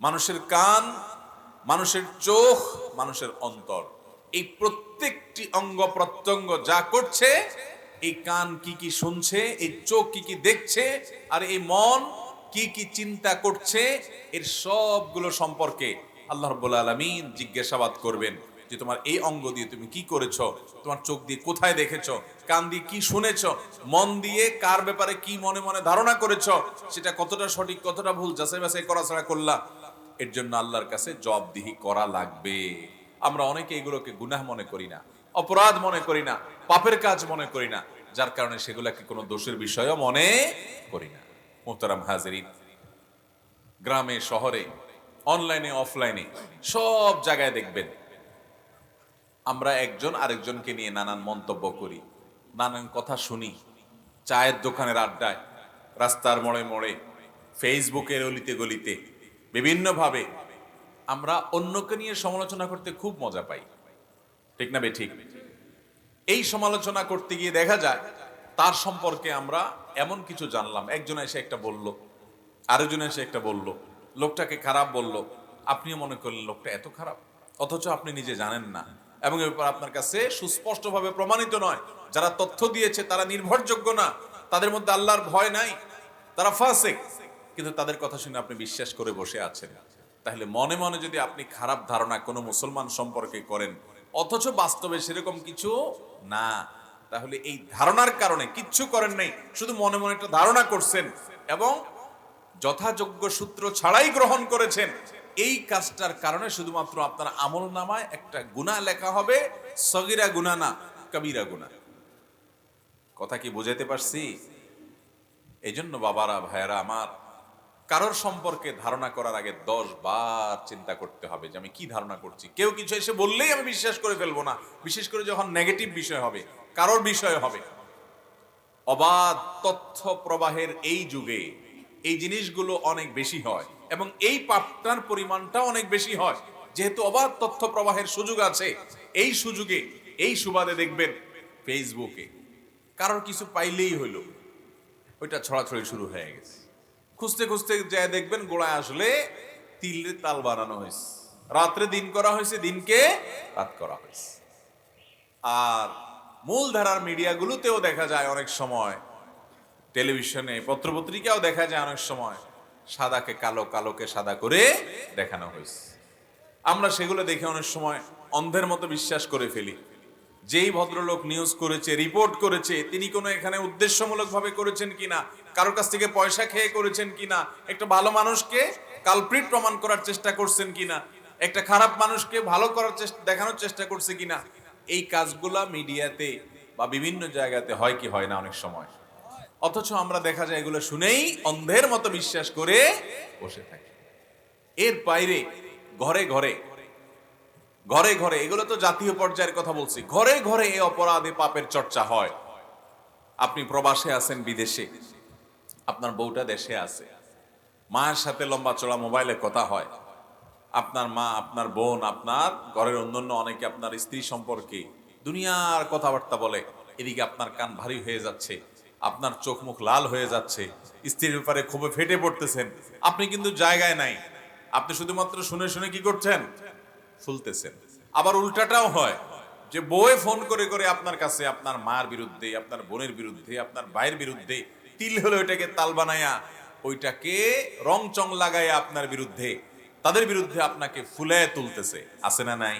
মানুষের কান, মানুষের চোখ, মানুষের অন্তর। এই প্রত্যেকটি অঙ্গ প্রত্যঙ্গ যা করছে, এই কান কি কি শুনছে, এই চোখ কি কি দেখছে, আর এই মন কি কি চিন্তা করছে, এর সবগুলো সম্পর্কে আল্লাহ রব্বুল আলমিন জিজ্ঞাসাবাদ করবেন। যে তোমার এই অঙ্গ দিয়ে তুমি কি করেছ? তোমার চোখ দিয়ে কোথায় দেখেছ? কান দিয়ে কি শুনেছ? মন দিয়ে কার ব্যাপারে কি মনে মনে ধারণা করেছ? সেটা কতটা সঠিক, কতটা ভুল যাচাই বাছাই করা ছাড়া করলা? এর জন্য আল্লাহর কাছে জবাবদিহি করা লাগবে। আমরা অনেকে এগুলোকে গুনাহ মনে করি না, অপরাধ মনে করি না, পাপের কাজ মনে করি না, যার কারণে সেগুলোকে কোনো দোষের বিষয়ও মনে করি না। মোহতারাম হাজারিন, গ্রামে, শহরে অনলাইনে অফলাইনে সব জায়গায় দেখবেন আমরা একজন আরেকজনকে নিয়ে নানান মন্তব্য করি, নানান কথা শুনি, চায়ের দোকানের আড্ডায়, রাস্তার মোড়ে মোড়ে, ফেসবুকের অলিতে গলিতে, বিভিন্নভাবে আমরা অন্যকে নিয়ে সমালোচনা করতে খুব মজা পাই। ঠিক না বে ঠিক? এই সমালোচনা করতে গিয়ে দেখা যায়, তার সম্পর্কে আমরা এমন কিছু জানলাম। একজন এসে একটা বলল, আরেকজন এসে একটা বলল, লোকটাকে খারাপ বলল, আপনিও মনে করলেন লোকটা এত খারাপ, অথচ আপনি নিজে জানেন না। এবং এ ব্যাপার আপনার কাছে সুস্পষ্টভাবে প্রমাণিত নয়। যারা তথ্য দিয়েছে তারা নির্ভরযোগ্য না। তাদের মধ্যে আল্লাহর ভয় নাই। তারা ফাসেক। কিন্তু তাদের কথা শুনে আপনি বিশ্বাস করে বসে আছেন। তাহলে মনে মনে যদি আপনি খারাপ ধারণা কোনো মুসলমান সম্পর্কে করেন, অথচ বাস্তবে সেরকম কিছু না, তাহলে এই ধারণার কারণে কিচ্ছু করেন নাই। শুধু মনে মনে একটা ধারণা করছেন এবং যথাযোগ্য সূত্র ছাড়াই গ্রহণ করেছেন। এই কাজটার কারণে শুধুমাত্র আপনার আমল নামায় একটা গুণা লেখা হবে, সগিরা গুণা না, কবিরা গুণা। কথা কি বুঝাইতে পারছি? এই জন্য বাবারা, ভাইয়ারা আমার, কারোর সম্পর্কে ধারণা করার আগে দশ বার চিন্তা করতে হবে যে আমি কি ধারণা করছি। কেউ কিছু এসে বললেই আমি বিশ্বাস করে ফেলব না, বিশেষ করে যখন নেগেটিভ বিষয় হবে, কারোর বিষয় হবে। অবাধ তথ্য প্রবাহের এই যুগে এই জিনিসগুলো অনেক বেশি হয় এবং এই পাপটার পরিমাণটা অনেক বেশি হয়। যেহেতু অবাধ তথ্য প্রবাহের সুযোগ আছে, এই সুযোগে, এই সুবাদে দেখবেন ফেসবুকে কারোর কিছু পাইলেই হইল। ওইটা ছড়াছড়ি শুরু হয়ে গেছে। খুঁজতে খুঁজতে যায় দেখবেন গোড়ায় আসলে তিলে তাল বানানো হয়েছে। রাত্রে দিন করা হয়েছে, দিনকে রাত করা হয়েছে। আর মূলধারার মিডিয়াগুলোতেও দেখা যায় অনেক সময় টেলিভিশনে, পত্রপত্রিকাও দেখা যায় অনেক সময়। সাদাকে কালো, কালোকে সাদা করে দেখানো হয়েছে। আমরা সেগুলো দেখে অনেক সময় অন্ধের মতো বিশ্বাস করে ফেলি। যেই ভদ্রলোক নিউজ করেছে রিপোর্ট করেছে, তিনি কোনো এখানে উদ্দেশ্যমূলকভাবে করেছেন কিনা, কারোর কাছ থেকে পয়সা খেয়ে করেছেন কিনা, একটা ভালো মানুষকে কালপ্রিট প্রমাণ করার চেষ্টা করছেন কিনা, একটা খারাপ মানুষকে ভালো করার চেষ্টা, দেখানোর চেষ্টা করছে কিনা, এই কাজগুলা মিডিয়াতে বা বিভিন্ন জায়গাতে হয় কি হয় না অনেক সময়। অথচ আমরা দেখা যায় এগুলো শুনেই অন্ধের মতো বিশ্বাস করে বসে থাকি। এর বাইরে ঘরে ঘরে ঘরে ঘরে, এগুলো তো জাতীয় পর্যায়ের কথা বলছি, ঘরে ঘরে এ অপরাধে পাপের চর্চা হয়। আপনি প্রবাসে আছেন বিদেশে, আপনার বউটা দেশে আছে, মায়ের সাথে লম্বা চড়া মোবাইলে কথা হয়, আপনার মা, আপনার বোন, আপনার ঘরের অন্যান্য অনেকে আপনার স্ত্রী সম্পর্কে দুনিয়ার কথাবার্তা বলে, এদিকে আপনার কান ভারী হয়ে যাচ্ছে আপনার চোখ মুখ লাল হয়ে যাচ্ছে, স্ত্রীর ব্যাপারে খুবই ফেটে পড়তেছেন, আপনি কিন্তু জায়গায় নাই। আপনি শুধুমাত্র শুনে শুনে কি করছেন? ফুলতেছেন। আবার উল্টাটাও হয় যে বউয়ে ফোন করে করে আপনার কাছে আপনার মার বিরুদ্ধে, আপনার বোনের বিরুদ্ধে, আপনার ভাইয়ের বিরুদ্ধে তিল হলে ওইটাকে তাল বানায়া, ওইটাকে রং চং লাগাইয়া আপনার বিরুদ্ধে, তাদের বিরুদ্ধে আপনাকে ফুলে তুলতেছে। আছে না নাই?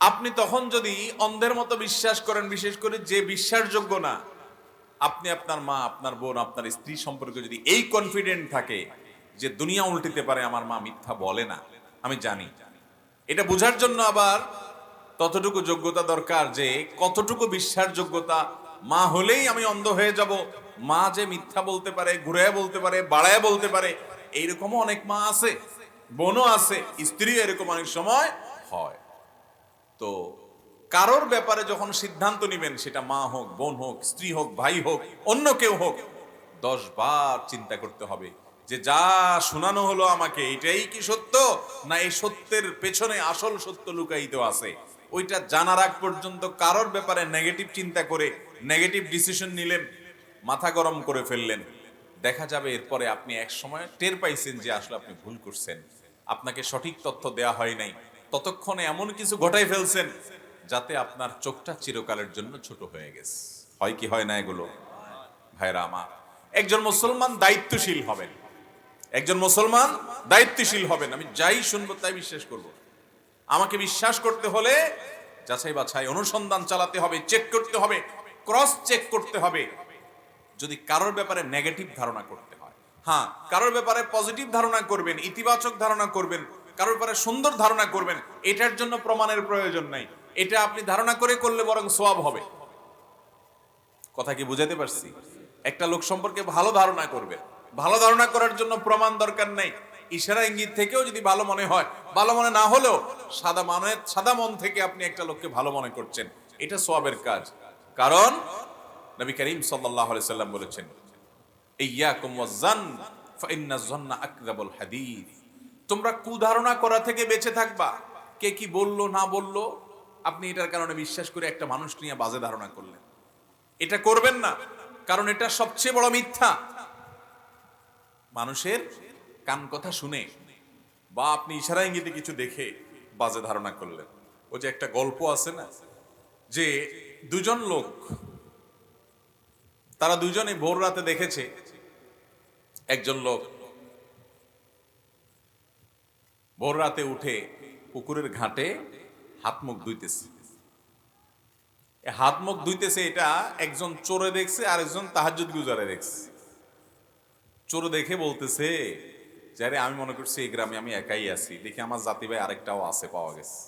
আপনি তখন যদি অন্ধের মতো বিশ্বাস করেন, বিশেষ করে যে বিশ্বাসযোগ্য না আপনি আপনার মা, আপনার বোন, আপনার স্ত্রী সম্পর্কে যদি এই কনফিডেন্ট থাকে যে দুনিয়া উল্টিতে পারে, আমার মা মিথ্যা বলে না। আমি জানি। এটা বোঝার জন্য আবার ততটুকু যোগ্যতা দরকার যে কতটুকু বিশ্বাসযোগ্যতা মা হলেই আমি অন্ধ হয়ে যাব। মা যে মিথ্যা বলতে পারে, ঘুরে বলতে পারে, বাড়ায় বলতে পারে, এইরকমও অনেক মা আছে, বোনও আছে স্ত্রী এরকম অনেক সময় হয়। তো কারোর ব্যাপারে যখন সিদ্ধান্ত নেবেন, সেটা মা হোক, বোন হোক, স্ত্রী হোক, ভাই হোক, অন্য কেউ হোক, দশ বার চিন্তা করতে হবে যে যা শোনানো হলো আমাকে, এটাই কি সত্য? না এই সত্যের পেছনে আসল সত্য লুকায়িত আছে? ওইটা জানার আগ পর্যন্ত কারোর ব্যাপারে নেগেটিভ চিন্তা করে নেগেটিভ ডিসিশন নিলেন, মাথা গরম করে ফেললেন। দেখা যাবে এরপরে আপনি এক সময় টের পাইছেন যে আসলে আপনি ভুল করছেন। আপনাকে সঠিক তথ্য দেয়া হয় নাই। ততক্ষণে এমন কিছু ঘটাই ফেলছেন যাতে আপনার চোখটা চিরকালের জন্য ছোট হয়ে গেছে। হয় কি, হয় না এগুলো? ভাইরা আমার, একজন মুসলমান দায়িত্বশীল হবেন। একজন মুসলমান দায়িত্বশীল হবেন। আমি যাই শুনব তাই বিশ্বাস করব। আমাকে বিশ্বাস করতে হলে যাচাই বাছাই, অনুসন্ধান চালাতে হবে চেক করতে হবে ক্রস চেক করতে হবে। যদি কারোর ব্যাপারে নেগেটিভ ধারণা করতে হয়। হ্যাঁ কারোর ব্যাপারে পজিটিভ ধারণা করবেন, ইতিবাচক ধারণা করবেন, কারোর ব্যাপারে সুন্দর ধারণা করবেন, এটার জন্য প্রমাণের প্রয়োজন নাই। এটা আপনি ধারণা করে করলে বরং সোয়াব হবে। কথা কি বুঝাতে পারছি? একটা লোক সম্পর্কে ভালো ধারণা করবে। ভালো ধারণা করার জন্য প্রমাণ দরকার নেই। ইশারা ইঙ্গিত থেকেও যদি ভালো মনে হয়, ভালো মনে না হলেও সাদা মনে, সাদা মন থেকে আপনি একটা লোককে ভালো মনে করছেন। এটা সোয়াবের কাজ। কারণ নবী করিম আলাইহি সাল্লাম বলেছেন তোমরা কুধারণা করা থেকে বেঁচে থাকবা। কে কি বলল, না বলল? আপনি এটার কারণে বিশ্বাস করে একটা মানুষ নিয়ে বাজে ধারণা করলেন। এটা করবেন না, কারণ এটা সবচেয়ে বড় মিথ্যা। মানুষের কান কথা শুনে বা আপনি ইশারা ইঙ্গিতে কিছু দেখে বাজে ধারণা করলেন। ও যে একটা গল্প আছে না, যে দুজন লোক, তারা দুজনে ভোর রাতে দেখেছে একজন লোক ভোর রাতে উঠে পুকুরের ঘাটে হাত মুখ ধুইতেছে। হাত মুখ ধুইতেছে, এটা একজন চোরে দেখছে আর একজন তাহাজুদ গুজারে দেখছে। চোর দেখে বলতেছে, যে আরে আমি মনে করছি এই গ্রামে আমি একাই আছি। দেখি আমার জাতি ভাই আরেকটাও আছে, পাওয়া গেছে।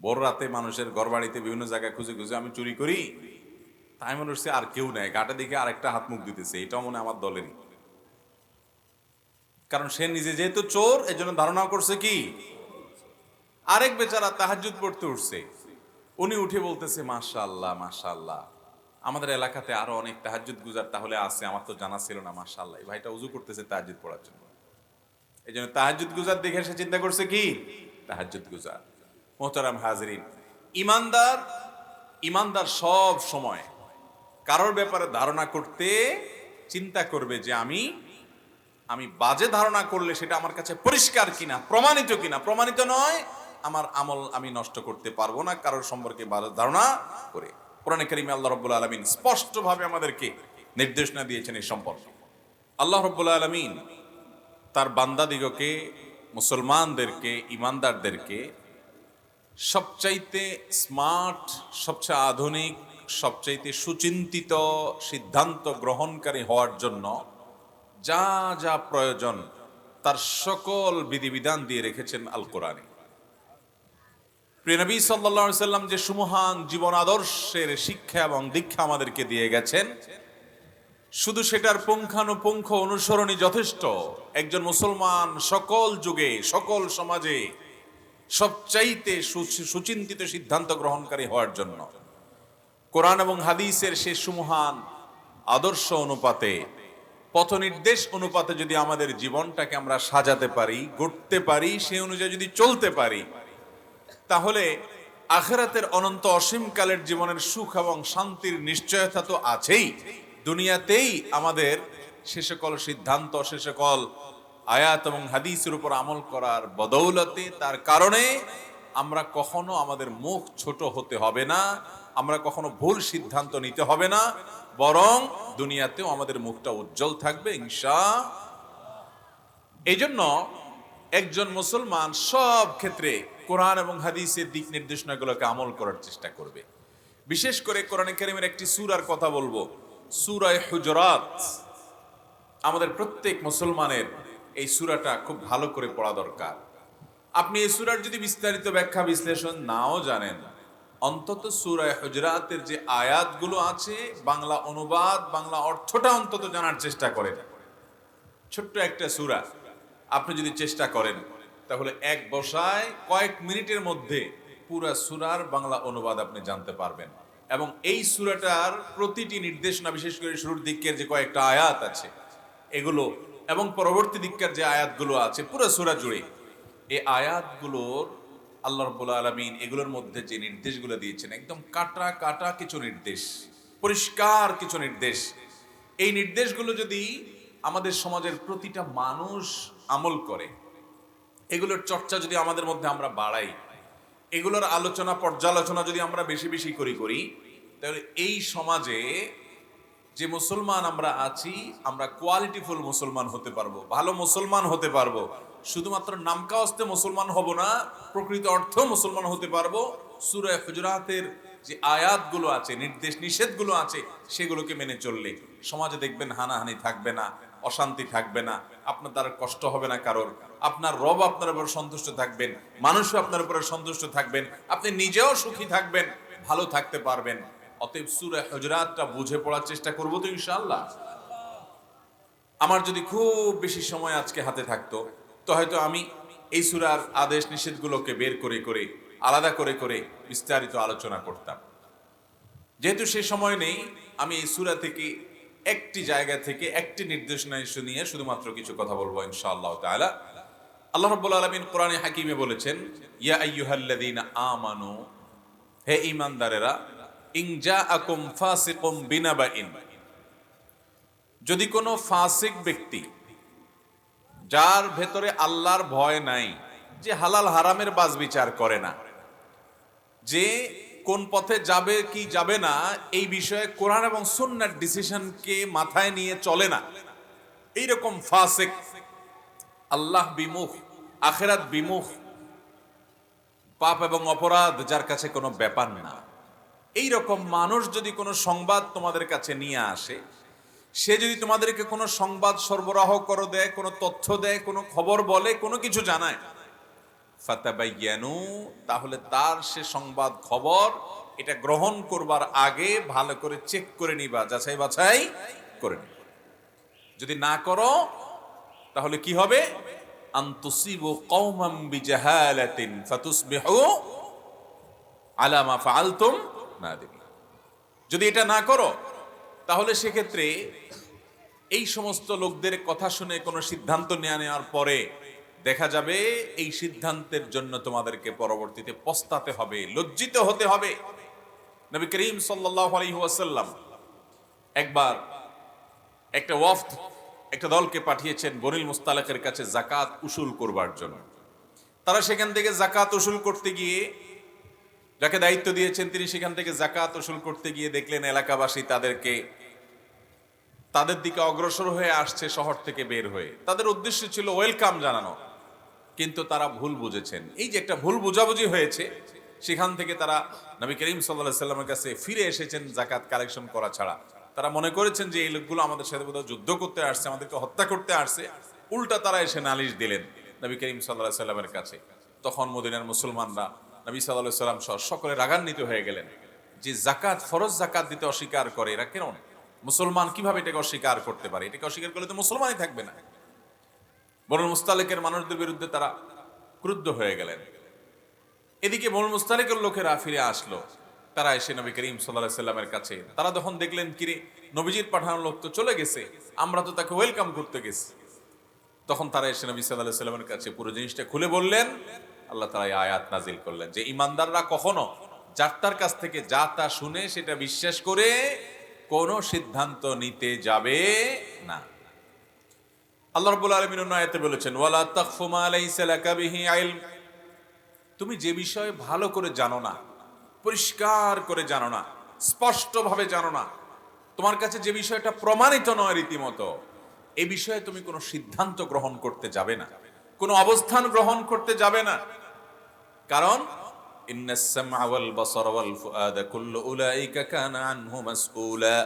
বড় রাতে মানুষের ঘর বাড়িতে বিভিন্ন জায়গায় খুঁজে খুঁজে আমি চুরি করি। তাই মনে হচ্ছে আর কেউ নেই। গাটে দেখে আরেকটা হাত মুখ দিতেছে এটাও মনে আমার দলেরই। কারণ সে নিজে যেহেতু চোর এই জন্য ধারণা করছে কি আরেক বেচারা তাহাজুদ পড়তে উঠছে। উনি উঠে বলতেছে মাশা আল্লাহ মাশা আল্লাহ আমাদের এলাকাতে আরও অনেক তাহাজুদ গুজার তাহলে আছে, আমার তো জানা ছিল না মাশা আল্লাহ ভাইটা উজু করতেছে তাহাজুদ পড়ার জন্য। এই জন্য তাহাজুদ গুজার দেখে সে চিন্তা করছে কি? তাহাজুদ গুজার। মোহতারাম হাজরিন, ইমানদার ইমানদার সব সময় কারোর ব্যাপারে ধারণা করতে চিন্তা করবে যে আমি আমি বাজে ধারণা করলে সেটা আমার কাছে পরিষ্কার কিনা, প্রমাণিত কিনা। প্রমাণিত নয় আমার আমল আমি নষ্ট করতে পারব না, কারোর সম্পর্কে বাজে ধারণা করে। কোরআনে কারিমে আল্লাহ রব্বুল আলমিন স্পষ্টভাবে আমাদেরকে নির্দেশনা দিয়েছেন এই সম্পর্কে। আল্লাহ রব্বুল আলমিন তার বান্দাদিগকে, মুসলমানদেরকে, ইমানদারদেরকে সবচাইতে স্মার্ট, সবচেয়ে আধুনিক, সবচাইতে সুচিন্তিত সিদ্ধান্ত গ্রহণকারী হওয়ার জন্য যা যা প্রয়োজন তার সকল বিধিবিধান দিয়ে রেখেছেন আল কোরআনে। প্রিয়নবী সাল্লা সাল্লাম যে সুমহান জীবন আদর্শের শিক্ষা এবং দীক্ষা আমাদেরকে দিয়ে গেছেন, শুধু সেটার পুঙ্খানুপুঙ্খ অনুসরণই যথেষ্ট। একজন মুসলমান সকল যুগে, সকল সমাজে সবচাইতে সুচিন্তিত সিদ্ধান্ত গ্রহণকারী হওয়ার জন্য। কোরআন এবং হাদিসের সে সুমহান আদর্শ অনুপাতে, পথ নির্দেশ অনুপাতে যদি আমাদের জীবনটাকে আমরা সাজাতে পারি, গড়তে পারি, সে অনুযায়ী যদি চলতে পারি তাহলে আখেরাতের অনন্ত অসীমকালের জীবনের সুখ এবং শান্তির নিশ্চয়তা তো আছেই। দুনিয়াতেই আমাদের সে সকল সিদ্ধান্ত সে সকল আয়াত এবং হাদিসের উপর আমল করার বদৌলতে, তার কারণে আমরা কখনো আমাদের মুখ ছোট হতে হবে না, আমরা কখনো ভুল সিদ্ধান্ত নিতে হবে না, বরং দুনিয়াতেও আমাদের মুখটা উজ্জ্বল থাকবে ইনশা এই জন্য একজন মুসলমান সব ক্ষেত্রে কোরআন এবং হাদিসের দিক নির্দেশনাগুলোকে আমল করার চেষ্টা করবে। বিশেষ করে কোরআন কারিমের একটি সুরার কথা বলব। সুরায় হুজরাত। আমাদের প্রত্যেক মুসলমানের এই সুরাটা খুব ভালো করে পড়া দরকার। আপনি এই সুরার যদি বিস্তারিত ব্যাখ্যা বিশ্লেষণ নাও জানেন, অন্তত সুরায় হুজরাতের যে আয়াতগুলো আছে, বাংলা অনুবাদ, বাংলা অর্থটা অন্তত জানার চেষ্টা করেন। ছোট্ট একটা সুরা। আপনি যদি চেষ্টা করেন, তাহলে এক বসায় কয়েক মিনিটের মধ্যে পুরা সুরার বাংলা অনুবাদ আপনি জানতে পারবেন। এবং এই সুরাটার প্রতিটি নির্দেশনা, বিশেষ করে শুরুর দিকের যে কয়েকটা আয়াত আছে, এগুলো এবং পরবর্তী দিককার যে আয়াতগুলো আছে, পুরো সুরা জুড়ে, এই আয়াতগুলোর আল্লাহ রব্বুল আলমিন এগুলোর মধ্যে যে নির্দেশগুলো দিয়েছেন, একদম কাটা কাটা কিছু নির্দেশ, পরিষ্কার কিছু নির্দেশ। এই নির্দেশগুলো যদি আমাদের সমাজের প্রতিটা মানুষ আমল করে। এগুলোর চর্চা যদি আমাদের মধ্যে আমরা বাড়াই, এগুলোর আলোচনা, পর্যালোচনা যদি আমরা বেশি বেশি করি করি, তাহলে এই সমাজে যে মুসলমান আমরা আছি, আমরা কোয়ালিটিফুল মুসলমান হতে পারব, ভালো মুসলমান হতে পারব। শুধুমাত্র নামকা অস্তে মুসলমান হব না, প্রকৃত অর্থ মুসলমান হতে পারব। সুরায় হুজরাতের যে আয়াতগুলো আছে, নির্দেশ নিষেধগুলো আছে, সেগুলোকে মেনে চললে সমাজে দেখবেন হানাহানি থাকবে না। অশান্তি থাকবে না, আপনার দ্বারা কষ্ট হবে না কারোর। আপনার রব আপনার উপর সন্তুষ্ট থাকবেন, মানুষও আপনার উপরে সন্তুষ্ট থাকবেন, আপনি নিজেও সুখী থাকবেন, ভালো থাকতে পারবেন। অতএব সুরে হজরাতটা বুঝে পড়ার চেষ্টা করব তো ইনশাআল্লাহ। আমার যদি খুব বেশি সময় আজকে হাতে থাকতো, তো হয়তো আমি এই সুরার আদেশ নিষেধগুলোকে বের করে করে, আলাদা করে করে বিস্তারিত আলোচনা করতাম। যেহেতু সে সময় নেই, আমি এই সুরা থেকে একটি জায়গা থেকে একটি নির্দেশনা ইস্যু নিয়ে শুধুমাত্র কিছু কথা বলব ইনশাআল্লাহ তাআলা। আল্লাহ রাব্বুল আলামিন কোরআনে হাকিমে বলেছেন, ইয়া আইয়ুহাল্লাযীনা আমানু, হে ঈমানদারেরা, ইন জাআকুম ফাসিকুম যদি কোনো ফাসিক ব্যক্তি যার ভেতরে আল্লাহর ভয় নাই, যে হালাল হারামের বাজ বিচার করে না, যে কোন পথে যাবে, কি যাবে না, এই বিষয়ে কোরআন এবং সুন্নার ডিসিশনকে মাথায় নিয়ে চলে না। এইরকম ফাসেক, আল্লাহ বিমুখ, আখেরাত বিমুখ, পাপ এবং অপরাধ যার কাছে কোনো ব্যাপার না। এই রকম মানুষ যদি কোনো সংবাদ তোমাদের কাছে নিয়ে আসে, সে যদি তোমাদেরকে কোনো সংবাদ সরবরাহ করে দেয়, কোনো তথ্য দেয়, কোনো খবর বলে, কোনো কিছু জানায় ফাতাবাইয়ানু, তাহলে তার সে সংবাদ খবর, এটা গ্রহণ করবার আগে ভালো করে চেক করে নিবা, যাচাই বাছাই করে যদি না করো, তাহলে কি হবে? কওমাম আলা যদি এটা না করো, তাহলে সেক্ষেত্রে এই সমস্ত লোকদের কথা শুনে কোনো সিদ্ধান্ত নেওয়া নেওয়ার পরে দেখা যাবে এই সিদ্ধান্তের জন্য তোমাদেরকে পরবর্তীতে পস্তাতে হবে, লজ্জিত হতে হবে। নবী করিম ওয়াসাল্লাম একবার একটা ওয়াফদ, একটা দলকে পাঠিয়েছেন বনিল মুস্তালাকের কাছে জাকাত উসুল করবার জন্য। তারা সেখান থেকে জাকাত উসুল করতে গিয়ে, যাকে দায়িত্ব দিয়েছেন তিনি সেখান থেকে জাকাত উসুল করতে গিয়ে দেখলেন এলাকাবাসী তাদেরকে, তাদের দিকে অগ্রসর হয়ে আসছে শহর থেকে বের হয়ে। তাদের উদ্দেশ্য ছিল ওয়েলকাম জানানো। কিন্তু তারা ভুল বুঝেছেন। এই যে একটা ভুল বুঝাবুঝি হয়েছে, সেখান থেকে তারা নবী করিম সাল্লাহ সাল্লামের কাছে ফিরে এসেছেন জাকাত কালেকশন করা ছাড়া। তারা মনে করেছেন যে এই লোকগুলো আমাদের সাথে বোধহয় যুদ্ধ করতে আসছে, আমাদেরকে হত্যা করতে আসছে। উল্টা তারা এসে নালিশ দিলেন নবী করিম সাল্লাহ সাল্লামের কাছে। তখন মদিনার মুসলমানরা নবী সাল্লাহ সাল্লাম সহ সকলে রাগান্বিত হয়ে গেলেন যে জাকাত ফরজ জাকাত দিতে অস্বীকার করে, এরা কেন? মুসলমান কীভাবে এটাকে অস্বীকার করতে পারে? এটাকে অস্বীকার করলে তো মুসলমানই থাকবে না। বরং মুস্তালেকের মানুষদের বিরুদ্ধে তারা ক্রুদ্ধ হয়ে গেলেন। এদিকে বরং মুস্তালেকের লোকেরা ফিরে আসলো। তারা এসে নবী করিম সাল্লাহ সাল্লামের কাছে, তারা যখন দেখলেন, কিরে, নবীজির পাঠানো লোক তো চলে গেছে, আমরা তো তাকে ওয়েলকাম করতে গেছি। তখন তারা এসে নবী সাল্লাহ সাল্লামের কাছে পুরো জিনিসটা খুলে বললেন, আল্লাহ এই আয়াত নাজিল করলেন যে, ইমানদাররা কখনো যার তার কাছ থেকে যা তা শুনে সেটা বিশ্বাস করে কোনো সিদ্ধান্ত নিতে যাবে না। আল্লাহ রাব্বুল আলামিন অন্য বলেছেন, ওয়ালা তাকফু মা লাইসা লাকা বিহি ইলম তুমি যে বিষয়ে ভালো করে জানো না, পরিষ্কার করে জানো না, স্পষ্টভাবে জানো না, তোমার কাছে যে বিষয়টা প্রমাণিত নয় রীতিমতো এই বিষয়ে তুমি কোনো সিদ্ধান্ত গ্রহণ করতে যাবে না, কোনো অবস্থান গ্রহণ করতে যাবে না। কারণ ইন্নাস সামআ ওয়াল বাসারা ওয়াল ফুআদা কুল্লু উলাইকা কানা আনহু মাসউলা।